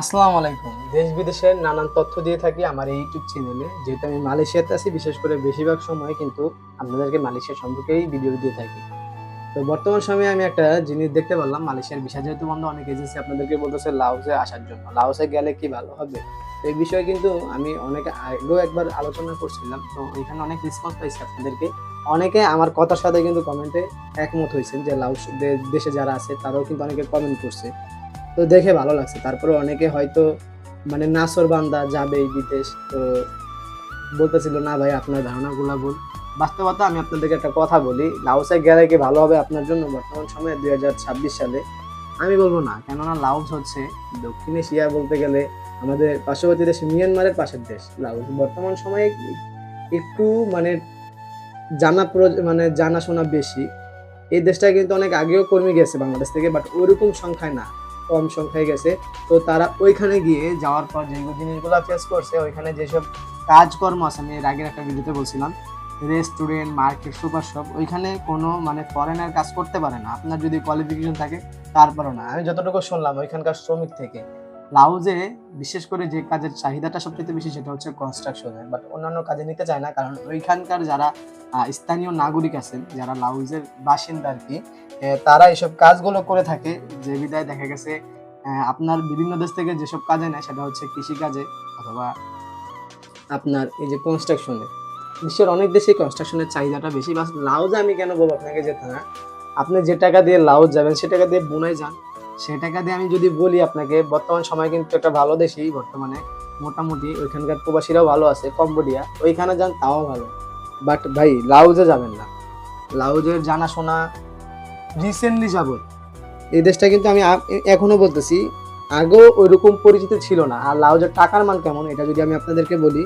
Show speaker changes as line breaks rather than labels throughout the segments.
আসসালামু আলাইকুম। দেশ বিদেশের নানান তথ্য দিয়ে থাকি আমার এই ইউটিউব চ্যানেলে যেহেতু আমি মালয়েশিয়াতে আছি, বিশেষ করে বেশিরভাগ সময় কিন্তু আপনাদেরকে মালয়েশিয়া সম্পর্কেই ভিডিও দিয়ে থাকি। তো বর্তমান সময়ে আমি একটা জিনিস দেখতে পারলাম, মালয়েশিয়ার ভিসা যেহেতু বন্ধ অনেক এজেন্সি আপনাদেরকে বলতেছে লাউসে আসার জন্য। লাউসে গেলে কি ভালো হবে? তো এই বিষয়ে কিন্তু আমি অনেক আগেও একবার আলোচনা করছিলাম। তো এখানে অনেক রেসপন্স পাইছি আপনাদেরকে। অনেকে আমার কথার সাথে কিন্তু কমেন্টে একমত হয়েছেন যে লাউস দেশে যারা আছে, তারাও কিন্তু অনেকে কমেন্ট করছে। তো দেখে ভালো লাগছে। তারপরে অনেকে হয়তো মানে নাসর বান্দা যাবে এই বিদেশ, তো বলতেছিল, না ভাই, আপনার ধারণাগুলো বল বাস্তবতা আমি আপনাদেরকে একটা কথা বলি লাউসে গেলে কি ভালো হবে আপনার জন্য? বর্তমান সময়ে দুই হাজার ছাব্বিশ সালে। আমি বলব না, কেননা লাউস হচ্ছে দক্ষিণ এশিয়া বলতে গেলে আমাদের পার্শ্ববর্তী দেশ মিয়ানমারের পাশের দেশ লাউস বর্তমান সময়ে একটু মানে জানা মানে জানাশোনা বেশি। এই দেশটা কিন্তু অনেক আগেও কর্মী গেছে বাংলাদেশ থেকে, বাট ওইরকম সংখ্যায় না। কম সংখ্যায় গেছে। তো তারা ওইখানে গিয়ে যাওয়ার পর যেগুলো জিনিসগুলো ফেস করছে, ওইখানে যেসব কাজকর্ম আছে, আমি এর আগের একটা ভিডিওতে বলছিলাম রেস্টুরেন্ট মার্কেট সুপার শপ ওইখানে কোনো মানে ফরেনার কাজ করতে পারে না। আপনার যদি কোয়ালিফিকেশন থাকে, তারপরও না। আমি যতটুকু শুনলাম, ওইখানকার শ্রমিক থেকে লাউজে বিশেষ করে যে কাজের চাহিদাটা সবচেয়ে বেশি সেটা হচ্ছে কনস্ট্রাকশনে বাট অন্যান্য কাজে নিতে চায় না, কারণ ওইখানকার যারা স্থানীয় নাগরিক আছেন, যারা লাউজের বাসিন্দা আর কি তারা এইসব কাজগুলো করে থাকে। যে বিদায় দেখা গেছে আপনার বিভিন্ন দেশ থেকে যেসব কাজে নেয় সেটা হচ্ছে কৃষিকাজে অথবা আপনার এই যে কনস্ট্রাকশনে বিশ্বের অনেক দেশে কনস্ট্রাকশনের চাহিদাটা বেশি বাস লাউজে আমি কেন বলব আপনাকে যেতে না আপনি যে টাকা দিয়ে লাউজ যাবেন, সে টাকা দিয়ে বুনাই যান। সে টাকা দিয়ে আমি যদি বলি আপনাকে, বর্তমান সময় কিন্তু একটা ভালো দেশই বর্তমানে। মোটামুটি ওইখানকার প্রবাসীরাও ভালো আছে, কম্বোডিয়া, ওইখানে যান তাও ভালো। বাট ভাই, লাউজে যাবেন না। লাউজের জানাশোনা রিসেন্টলি যাবত। এই দেশটা কিন্তু আমি আ- এখনও বলতেছি, আগেও ওইরকম পরিচিত ছিল না। আর লাউজের টাকার মান কেমন, এটা যদি আমি আপনাদেরকে বলি,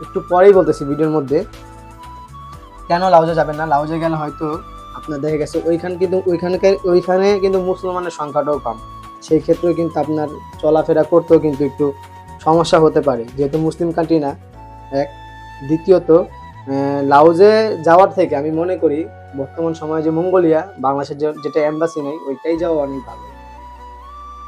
একটু পরেই বলতেছি ভিডিওর মধ্যে। কেন লাউজে যাবেন না? লাউজে গেলে হয়তো আপনার দেখা গেছে, ওইখান কিন্তু ওইখানকার ওইখানে কিন্তু মুসলমানের সংখ্যাটাও কম। সেই ক্ষেত্রে কিন্তু আপনার চলাফেরা করতেও কিন্তু একটু সমস্যা হতে পারে। যেহেতু মুসলিম কান্ট্রি না, এক, দ্বিতীয়ত লাউজে যাওয়ার থেকে আমি মনে করি, বর্তমান সময়ে যে মঙ্গোলিয়া, বাংলাদেশের যেটা এম্বাসি নেই, ওইটাই যাওয়া অনেক ভালো।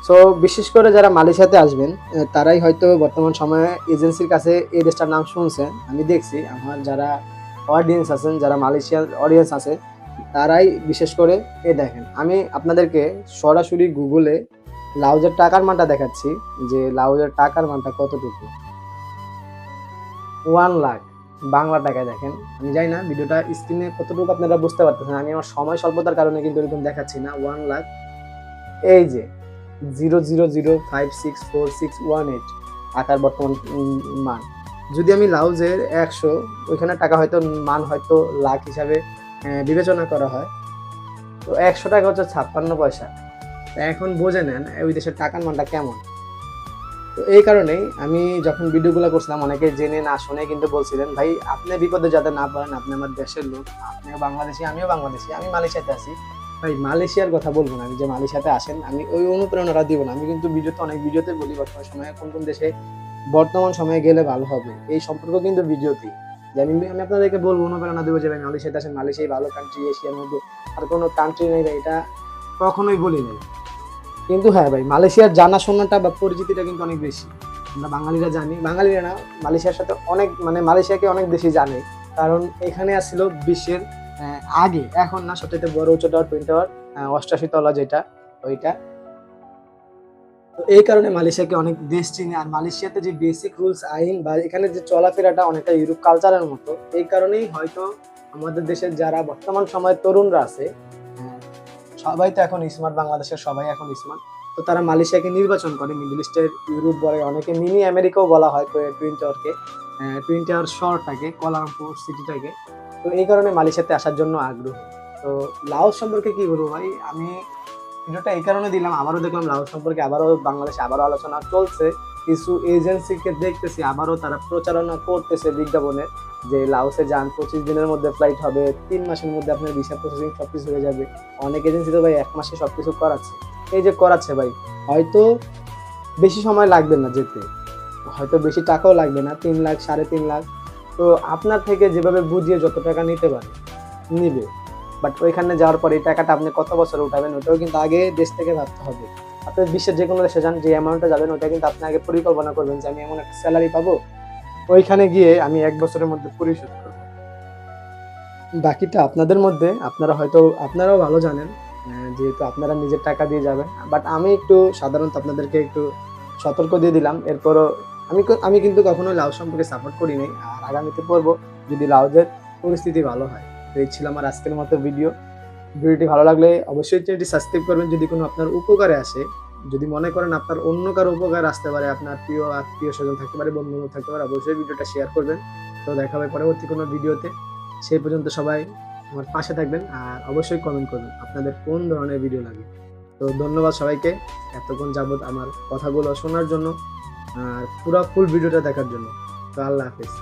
সো বিশেষ করে যারা মালয়েশিয়াতে আসবেন তারাই হয়তো বর্তমান সময়ে এজেন্সির কাছে এই দেশটার নাম শুনছেন। আমি দেখছি, আমার যারা অডিয়েন্স আছেন, যারা মালয়েশিয়ার অডিয়েন্স আছে তারাই বিশেষ করে, এ দেখেন, আমি আপনাদেরকে সরাসরি গুগলে লাউজের টাকার মানটা দেখাচ্ছি, যে লাউজের টাকার মানটা কতটুকু? ওয়ান লাখ বাংলা টাকায় দেখেন। আমি জানি না, ভিডিওটা স্ক্রিনে কতটুকু আপনারা বুঝতে পারতেছেন, আমি আমার সময় স্বল্পতার কারণে কিন্তু এরকম দেখাচ্ছি না। ওয়ান লাখ এই যে zero zero zero five six four six one eight টাকার বর্তমান মান। যদি আমি লাউজের একশো, ওইখানে টাকা হয়তো, মান হয়তো লাখ হিসাবে বিবেচনা করা হয়। তো একশো টাকা হচ্ছে ছাপ্পান্ন পয়সা। তা এখন বোঝে নেন ওই দেশের টাকার মানটা কেমন? তো এই কারণেই আমি যখন ভিডিওগুলো করছিলাম, অনেকে জেনে না শুনে কিন্তু বলছিলেন, ভাই, আপনি বিপদে যাতে না পারেন আপনি আমার দেশের লোক আপনিও বাংলাদেশি, আমিও বাংলাদেশি, আমি মালয়েশিয়াতে আছি। ভাই, মালয়েশিয়ার কথা বলব না, আমি যে মালয়েশিয়াতে আসেন আমি ওই অনুপ্রেরণাটা দিব না। আমি কিন্তু ভিডিওতে অনেক ভিডিওতে বলি, বর্তমান সময়ে কোন কোন দেশে বর্তমান সময়ে গেলে ভালো হবে। এই সম্পর্ক কিন্তু ভিডিওতেই। আমি আমি আপনাদেরকে বলব অনুপ্রেরণা দেবো যে ভাই মালয়েশিয়াতে আসেন মালয়েশিয়া, ভালো কান্ট্রি এশিয়ার মধ্যে আর কোনো কান্ট্রি নেই ভাই, এটা কখনোই বলি নাই। কিন্তু হ্যাঁ ভাই, মালয়েশিয়ার জানাশোনাটা বা পরিচিতিটা কিন্তু অনেক বেশি। আমরা বাঙালিরা জানি, বাঙালিরা না, মালয়েশিয়ার সাথে অনেক মানে মালয়েশিয়াকে অনেক বেশি জানে। কারণ এখানে আসছিল বিশ্বের আগে, এখন না সবচেয়ে বড় উচ্চ টাওয়ার টুইন টাওয়ার অষ্টাশি তলা যেটা, ওইটা। তো এই কারণে মালয়েশিয়াকে অনেক দেশ চিনে। আর মালয়েশিয়াতে যে বেসিক রুলস আইন বা এখানে যে চলাফেরাটা অনেকটা ইউরোপ কালচারের মতো, এই কারণেই হয়তো আমাদের দেশের যারা বর্তমান সময়ে তরুণরা আছে সবাই তো এখন স্মার্ট বাংলাদেশের সবাই এখন স্মার্ট তো তারা মালয়েশিয়াকে নির্বাচন করে। মিডল ইস্টের ইউরোপ বলে অনেকে মিনি আমেরিকাও বলা হয় টুইন টাওয়ারকে টুইন টাওয়ার শহরটাকে, কোলালামপুর সিটিটাকে তো এই কারণে মালয়েশিয়াতে আসার জন্য আগ্রহ। তো লাওস সম্পর্কে কি বলব ভাই? আমি ভিডিওটা এই কারণে দিলাম, আবারও দেখলাম লাওস সম্পর্কে আবারও বাংলাদেশে আবারও আলোচনা চলছে। কিছু এজেন্সিকে দেখতেছি, আবারও তারা প্রচারণা করতেছে বিজ্ঞাপনে যে লাউসে যান, পঁচিশ দিনের মধ্যে ফ্লাইট হবে, তিন মাসের মধ্যে আপনার ভিসা প্রসেসিং সব কিছু হয়ে যাবে। অনেক এজেন্সি তো ভাই এক মাসে সব কিছু করাচ্ছে। এই যে করাচ্ছে ভাই, হয়তো বেশি সময় লাগবে না যেতে, হয়তো বেশি টাকাও লাগবে না, তিন লাখ, সাড়ে তিন লাখ। তো আপনার থেকে যেভাবে বুঝিয়ে যত টাকা নিতে পারে, নিবে। বাট ওইখানে যাওয়ার পরে এই টাকাটা আপনি কত বছর উঠাবেন, ওটাও কিন্তু আগে দেশ থেকে ভাবতে হবে। আপনি বিশ্বের যে কোনো দেশে যান, যে অ্যামাউন্টটা যাবেন, ওটা কিন্তু আপনি আগে পরিকল্পনা করবেন যে আমি এমন একটা স্যালারি পাবো। ওইখানে গিয়ে আমি এক বছরের মধ্যে পরিশোধ করব। বাকিটা আপনাদের মধ্যে, আপনারা হয়তো, আপনারাও ভালো জানেন যেহেতু আপনারা নিজের টাকা দিয়ে যাবেন। বাট আমি একটু সাধারণত আপনাদেরকে একটু সতর্ক দিয়ে দিলাম। এরপরও আমি আমি কিন্তু কখনো লাউ সম্পর্কে সাপোর্ট করি নাই আর আগামীতে পড়ব যদি লাউজের পরিস্থিতি ভালো হয়। এই ছিল আমার আজকের মতো ভিডিও ভিডিওটি ভালো লাগলে অবশ্যই চ্যানেলটি সাবস্ক্রাইব করবেন। যদি কোনো আপনার উপকারে আসে, যদি মনে করেন আপনার অন্য কারও উপকার আসতে পারে, আপনার প্রিয় আত্মীয় স্বজন থাকতে পারে, বন্ধু থাকতে পারে, অবশ্যই ভিডিওটা শেয়ার করবেন। তো দেখা হবে পরবর্তী কোনো ভিডিওতে সেই পর্যন্ত সবাই আমার পাশে থাকবেন আর অবশ্যই কমেন্ট করবেন, আপনাদের কোন ধরনের ভিডিও লাগে। তো ধন্যবাদ সবাইকে এতক্ষণ যাবত আমার কথাগুলো শোনার জন্য আর পুরো ফুল ভিডিওটা দেখার জন্য। তো আল্লাহ হাফিজ।